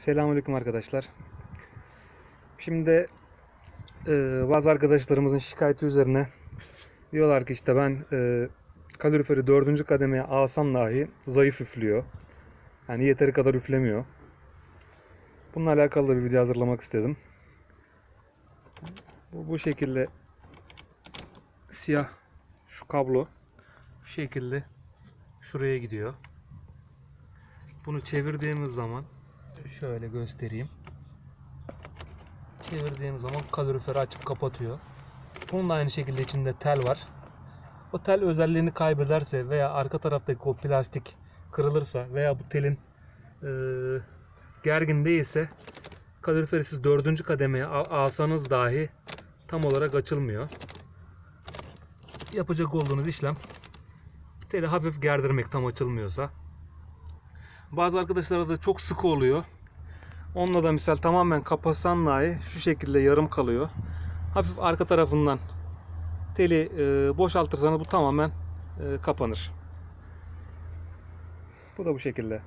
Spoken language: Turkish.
Selamünaleyküm arkadaşlar. Şimdi e, bazı arkadaşlarımızın şikayeti üzerine diyorlar ki işte ben e, kaloriferi dördüncü kademeye alsam dahi zayıf üflüyor. Yani yeteri kadar üflemiyor. Bununla alakalı da bir video hazırlamak istedim. Bu, bu şekilde siyah şu kablo bu şekilde şuraya gidiyor. Bunu çevirdiğimiz zaman şöyle göstereyim. Çevirdiğimiz zaman kaloriferi açıp kapatıyor. Bunun da aynı şekilde içinde tel var. O tel özelliğini kaybederse veya arka taraftaki o plastik kırılırsa veya bu telin e, gergin değilse kaloriferi siz dördüncü kademeye al- alsanız dahi tam olarak açılmıyor. Yapacak olduğunuz işlem teli hafif gerdirmek tam açılmıyorsa. Bazı arkadaşlara da çok sıkı oluyor. Onunla da misal tamamen kapatsan dahi şu şekilde yarım kalıyor. Hafif arka tarafından teli e, boşaltırsanız bu tamamen e, kapanır. Bu da bu şekilde.